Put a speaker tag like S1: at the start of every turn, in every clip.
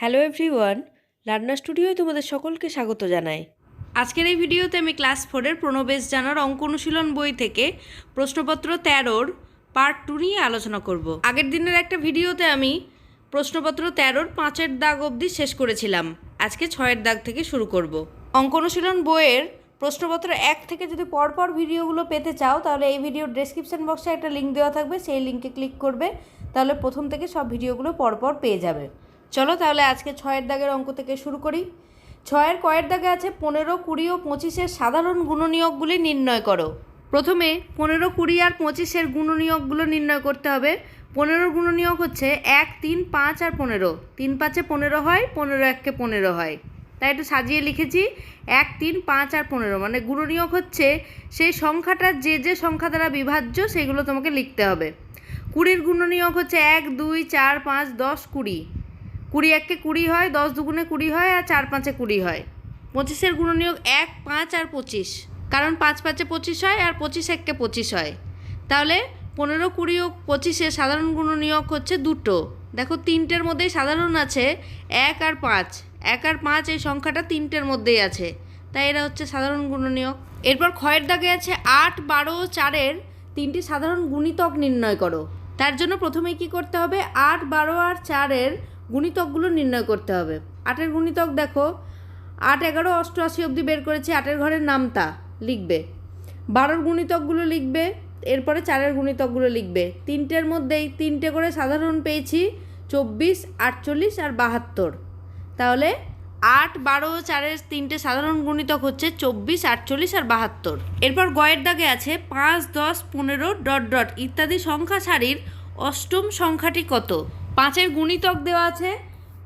S1: Hello everyone রান্না স্টুডিওয় তোমাদের সকলকে স্বাগত জানাই। আজকের এই ভিডিওতে আমি ক্লাস ফোরের প্রণবেশ জানার অঙ্ক অনুশীলন বই থেকে প্রশ্নপত্র তেরোর পার্ট টু নিয়ে আলোচনা করব। আগের দিনের একটা ভিডিওতে আমি প্রশ্নপত্র তেরোর পাঁচের দাগ অবধি শেষ করেছিলাম। আজকে ছয়ের দাগ থেকে শুরু করব। অঙ্ক অনুশীলন বইয়ের প্রশ্নপত্র এক থেকে যদি পরপর ভিডিওগুলো পেতে চাও, তাহলে এই ভিডিওর ডেসক্রিপশন বক্সে একটা লিঙ্ক দেওয়া থাকবে, সেই লিঙ্কে ক্লিক করবে, তাহলে প্রথম থেকে সব ভিডিওগুলো পরপর পেয়ে যাবে। চলো তাহলে আজকে ছয়ের দাগের অঙ্ক থেকে শুরু করি। ছয়ের কয়ের দাগে আছে পনেরো, কুড়ি ও পঁচিশের সাধারণ গুণনীয়কগুলি নির্ণয় করো। প্রথমে পনেরো, কুড়ি আর পঁচিশের গুণনীয়কগুলো নির্ণয় করতে হবে। পনেরোর গুণনীয়ক হচ্ছে এক, তিন, পাঁচ আর পনেরো। তিন পাঁচে পনেরো হয়, পনেরো এককে পনেরো হয়। তাই একটু সাজিয়ে লিখেছি। এক, তিন, পাঁচ আর পনেরো মানে গুণনীয়ক হচ্ছে সেই সংখ্যাটা যে যে সংখ্যা দ্বারা বিভাজ্য সেগুলো তোমাকে লিখতে হবে। কুড়ির গুণনীয়ক হচ্ছে এক, দুই, চার, পাঁচ, দশ, কুড়ি। কুড়ি এককে কুড়ি হয়, দশ দুগুণে কুড়ি হয় আর চার পাঁচে কুড়ি হয়। পঁচিশের গুণনীয়ক এক, পাঁচ আর পঁচিশ। কারণ পাঁচ পাঁচে পঁচিশ হয় আর পঁচিশ এককে পঁচিশ হয়। তাহলে পনেরো কুড়ি ও পঁচিশে সাধারণ গুণনীয়ক হচ্ছে দুটো। দেখো তিনটের মধ্যেই সাধারণ আছে এক আর পাঁচ। এক আর পাঁচ এই সংখ্যাটা তিনটের মধ্যেই আছে। তাই এরা হচ্ছে সাধারণ গুণনীয়ক এরপর ক্ষয়ের দাগে আছে আট, বারো চারের তিনটি সাধারণ গুণিতক নির্ণয় করো। তার জন্য প্রথমে কি করতে হবে? আট, বারো আর চারের গুণিতকগুলো নির্ণয় করতে হবে। আটের গুণিতক দেখো, আট, এগারো, অষ্টআশি অবধি বের করেছি, আটের ঘরের নামতা লিখবে। বারোর গুণিতকগুলো লিখবে, এরপরে চারের গুণিতকগুলো লিখবে। তিনটের মধ্যেই তিনটে করে সাধারণ পেয়েছি, চব্বিশ, আটচল্লিশ আর বাহাত্তর। তাহলে আট, বারো, চারের তিনটে সাধারণ গুণিতক হচ্ছে চব্বিশ, আটচল্লিশ আর বাহাত্তর। এরপর গয়ের দাগে আছে পাঁচ, দশ, পনেরো, ডট ডট ইত্যাদি সংখ্যা সারির অষ্টম সংখ্যাটি কত? পাঁচের গুণিতক দেওয়া আছে।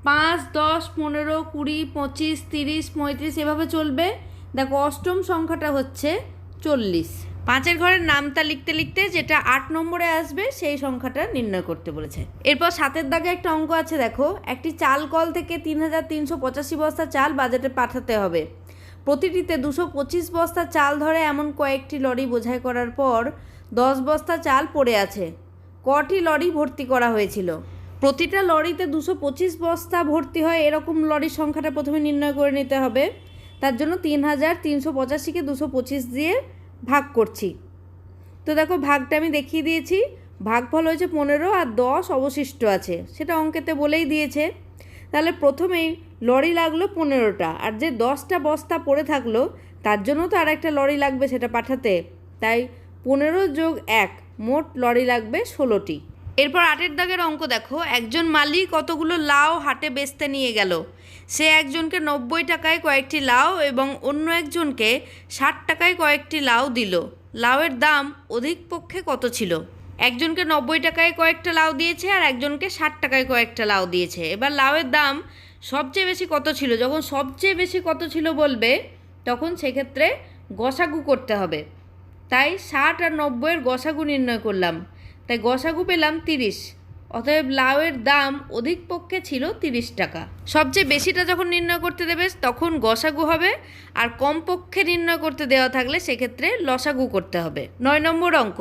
S1: পাঁচ, দশ, পনেরো, কুড়ি, পঁচিশ, তিরিশ, পঁয়ত্রিশ, এভাবে চলবে। দেখো, অষ্টম সংখ্যাটা হচ্ছে চল্লিশ। পাঁচের ঘরের নামটা লিখতে লিখতে যেটা আট নম্বরে আসবে, সেই সংখ্যাটা নির্ণয় করতে বলেছে। এরপর সাতের দাগে একটা অঙ্ক আছে, দেখো। একটি চাল কল থেকে তিন হাজার তিনশো পঁচাশি বস্তা চাল বাজেটে পাঠাতে হবে। প্রতিটিতে দুশো পঁচিশ বস্তা চাল ধরে এমন কয়েকটি লরি বোঝাই করার পর দশ বস্তা চাল পড়ে আছে। কটি লরি ভর্তি করা হয়েছিল? প্রতিটা লরিতে দুশো পঁচিশ বস্তা ভর্তি হয়। এরকম লরির সংখ্যাটা প্রথমে নির্ণয় করে নিতে হবে। তার জন্য তিন হাজার তিনশো পঁচাশিকে দুশো পঁচিশ দিয়ে ভাগ করছি। তো দেখো, ভাগটা আমি দেখিয়ে দিয়েছি। ভাগফল হয়েছে পনেরো আর দশ অবশিষ্ট আছে। সেটা অঙ্কেতে বলেই দিয়েছে। তাহলে প্রথমেই লরি লাগল পনেরোটা। আর যে দশটা বস্তা পড়ে থাকল, তার জন্য তো আর একটা লরি লাগবে সেটা পাঠাতে। তাই পনেরো যোগ এক, মোট লরি লাগবে ষোলোটি। এরপর আটের দাগের অঙ্ক দেখো। একজন মালিক কতগুলো লাউ হাটে বেচতে নিয়ে গেল? সে একজনকে নব্বই টাকায় কয়েকটি লাউ এবং অন্য একজনকে ষাট টাকায় কয়েকটি লাউ দিল। লাউয়ের দাম অধিক পক্ষে কত ছিল? একজনকে নব্বই টাকায় কয়েকটা লাউ দিয়েছে আর একজনকে ষাট টাকায় কয়েকটা লাউ দিয়েছে। এবার লাউয়ের দাম সবচেয়ে বেশি কত ছিল? যখন সবচেয়ে বেশি কত ছিল বলবে, তখন সেক্ষেত্রে গসাগু করতে হবে। তাই ষাট আর নব্বইয়ের গসাগু নির্ণয় করলাম। তাই গসাগু পেলাম তিরিশ। অতএব লাউয়ের দাম অধিক পক্ষে ছিল তিরিশ টাকা। সবচেয়ে বেশিটা যখন নির্ণয় করতে দেবে, তখন গসাগু হবে। আর কম পক্ষে নির্ণয় করতে দেওয়া থাকলে সেক্ষেত্রে লসাগু করতে হবে। নয় নম্বর অঙ্ক।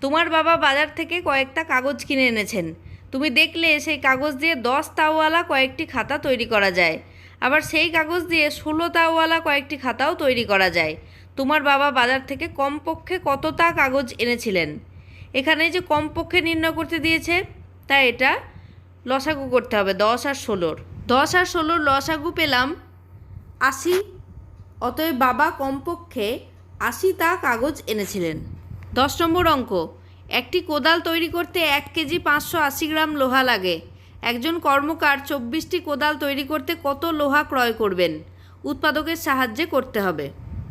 S1: তোমার বাবা বাজার থেকে কয়েকটা কাগজ কিনে এনেছেন। তুমি দেখলে সেই কাগজ দিয়ে দশ তাওয়ালা কয়েকটি খাতা তৈরি করা যায়। আবার সেই কাগজ দিয়ে ষোলো তাওয়ালা কয়েকটি খাতাও তৈরি করা যায়। তোমার বাবা বাজার থেকে কমপক্ষে কতটা কাগজ এনেছিলেন? এখানে যে কমপক্ষে নির্ণয় করতে দিয়েছে তাই এটা লসাগু করতে হবে, দশ আর ষোলোর। দশ আর ষোলোর লসাগু পেলাম আশি, অতএব বাবা কমপক্ষে আশিটা কাগজ এনেছিলেন। দশ নম্বর অঙ্ক, একটি কোদাল তৈরি করতে এক কেজি পাঁচশো আশি গ্রাম লোহা লাগে। একজন কর্মকার চব্বিশটি কোদাল তৈরি করতে কত লোহা ক্রয় করবেন? উৎপাদকের সাহায্যে করতে হবে।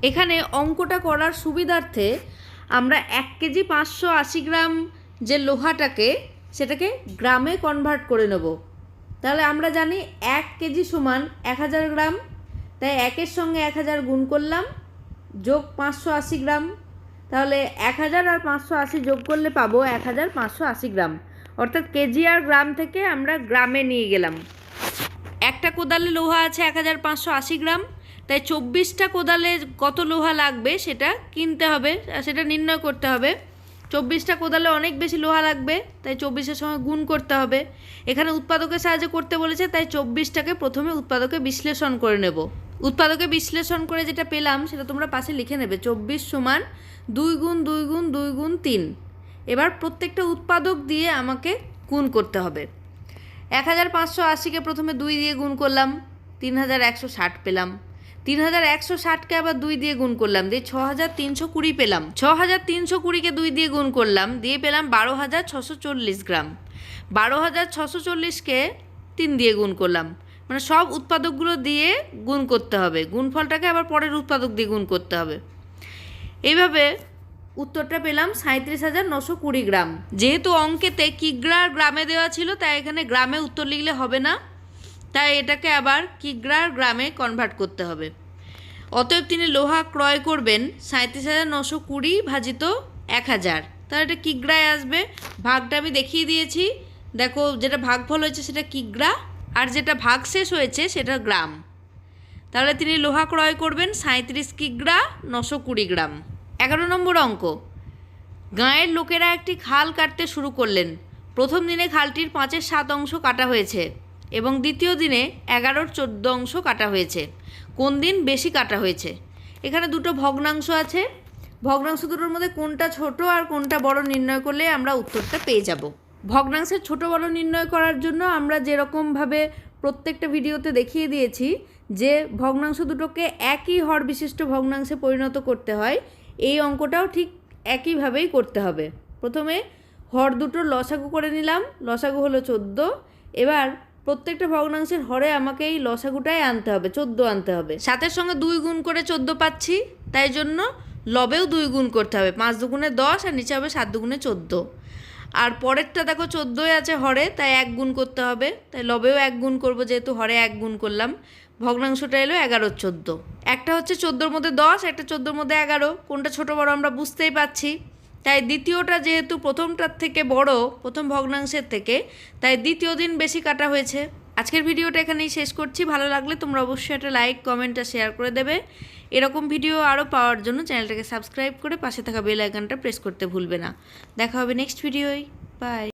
S1: এখানে অঙ্কটা করার সুবিধার্থে আমরা এক কেজি পাঁচশো আশি গ্রাম যে লোহাটাকে, সেটাকে গ্রামে কনভার্ট করে নেব। তাহলে আমরা জানি এক কেজি সমান এক হাজার গ্রাম, তাই একের সঙ্গে এক হাজার গুণ করলাম, যোগ পাঁচশো আশি গ্রাম। তাহলে এক হাজার আর পাঁচশো আশি যোগ করলে পাবো এক হাজার পাঁচশো আশি গ্রাম। অর্থাৎ কেজি আর গ্রাম থেকে আমরা গ্রামে নিয়ে গেলাম। একটা কোদালে লোহা আছে এক হাজার পাঁচশো আশি গ্রাম তাই চব্বিশটা কোদালে কত লোহা লাগবে সেটা কিনতে হবে সেটা নির্ণয় করতে হবে। চব্বিশটা কোদালে অনেক বেশি লোহা লাগবে, তাই চব্বিশের সঙ্গে গুণ করতে হবে। এখানে উৎপাদকের সাহায্যে করতে বলেছে, তাই চব্বিশটাকে প্রথমে উৎপাদকে বিশ্লেষণ করে নেব। উৎপাদকে বিশ্লেষণ করে যেটা পেলাম, সেটা তোমরা পাশে লিখে নেবে, চব্বিশ সমান দুই গুণ দুই গুণ দুই গুণ তিন। এবার প্রত্যেকটা উৎপাদক দিয়ে আমাকে গুণ করতে হবে। এক হাজার পাঁচশো আশিকে প্রথমে দুই দিয়ে গুণ করলাম, তিন হাজার একশো ষাট পেলাম। তিন হাজার একশো ষাটকে আবার দুই দিয়ে গুণ করলাম, দিয়ে ছ হাজার তিনশো কুড়ি পেলাম। ছ হাজার তিনশো কুড়িকে দুই দিয়ে গুণ করলাম, দিয়ে পেলাম বারো হাজার ছশো চল্লিশ গ্রাম। বারো হাজার ছশো চল্লিশকে তিন দিয়ে গুণ করলাম। মানে সব উৎপাদকগুলো দিয়ে গুণ করতে হবে। গুণফলটাকে আবার পরের উৎপাদক দিয়ে গুণ করতে হবে। এইভাবে উত্তরটা পেলাম সাঁত্রিশ হাজার নশো কুড়ি গ্রাম। যেহেতু অঙ্কেতে কিগ্রা গ্রামে দেওয়া ছিল, তাই এখানে গ্রামে উত্তর লিখলে হবে না। তাই এটাকে আবার কিগ্রা আর গ্রামে কনভার্ট করতে হবে। অতএব তিনি লোহা ক্রয় করবেন সাঁত্রিশ হাজার নশো কুড়ি ভাজিত এক হাজার। তাহলে এটা কিগ্রায় আসবে। ভাগটা আমি দেখিয়ে দিয়েছি। দেখো যেটা ভাগফল হয়েছে সেটা কিগ্রা, আর যেটা ভাগ শেষ হয়েছে সেটা গ্রাম। তাহলে তিনি লোহা ক্রয় করবেন সাঁত্রিশ কিগ্রা নশো কুড়ি গ্রাম। এগারো নম্বর অঙ্ক। গাঁয়ের লোকেরা একটি খাল কাটতে শুরু করলেন। প্রথম দিনে খালটির পাঁচের সাত অংশ কাটা হয়েছে। এবং দ্বিতীয় দিনে এগারোর চোদ্দ অংশ কাটা হয়েছে। কোন দিন বেশি কাটা হয়েছে? এখানে দুটো ভগ্নাংশ আছে। ভগ্নাংশ দুটোর মধ্যে কোনটা ছোট আর কোনটা বড় নির্ণয় করলে আমরা উত্তরটা পেয়ে যাব। ভগ্নাংশের ছোট বড় নির্ণয় করার জন্য আমরা যেরকমভাবে প্রত্যেকটা ভিডিওতে দেখিয়ে দিয়েছি যে ভগ্নাংশ দুটোকে একই হর বিশিষ্ট ভগ্নাংশে পরিণত করতে হয়, এই অঙ্কটাও ঠিক একইভাবেই করতে হবে। প্রথমে হর দুটো লসাগু করে নিলাম। লসাগু হলো চোদ্দ। এবার প্রত্যেকটা ভগ্নাংশের হরে আমাকে এই লসাগুটাই আনতে হবে, চোদ্দ আনতে হবে। সাতের সঙ্গে দুই গুণ করে চোদ্দ পাচ্ছি, তাই জন্য লবেও দুই গুণ করতে হবে, পাঁচ দুগুণে দশ আর নিচে হবে সাত দুগুণে চোদ্দ। আর পরেরটা দেখো চোদ্দোই আছে হরে, তাই এক গুণ করতে হবে, তাই লবেও এক গুণ করব যেহেতু হরে এক গুণ করলাম। ভগ্নাংশটা এলো এগারো চোদ্দ। একটা হচ্ছে চোদ্দোর মধ্যে দশ, একটা চোদ্দোর মধ্যে এগারো, কোনটা ছোট বড় আমরা বুঝতেই পাচ্ছি তাই দ্বিতীয়টা যেহেতু প্রথমটার থেকে বড়, প্রথম ভগ্নাংশের থেকে, তাই দ্বিতীয় দিন বেশি কাটা হয়েছে। আজকের ভিডিওটা এখানেই শেষ করছি। ভালো লাগলে তোমরা অবশ্যই একটা লাইক কমেন্ট আর শেয়ার করে দেবে। এরকম ভিডিও আরও পাওয়ার জন্য চ্যানেলটাকে সাবস্ক্রাইব করে পাশে থাকা বেল আইকনটা প্রেস করতে ভুলবে না। দেখা হবে নেক্সট ভিডিওয় বাই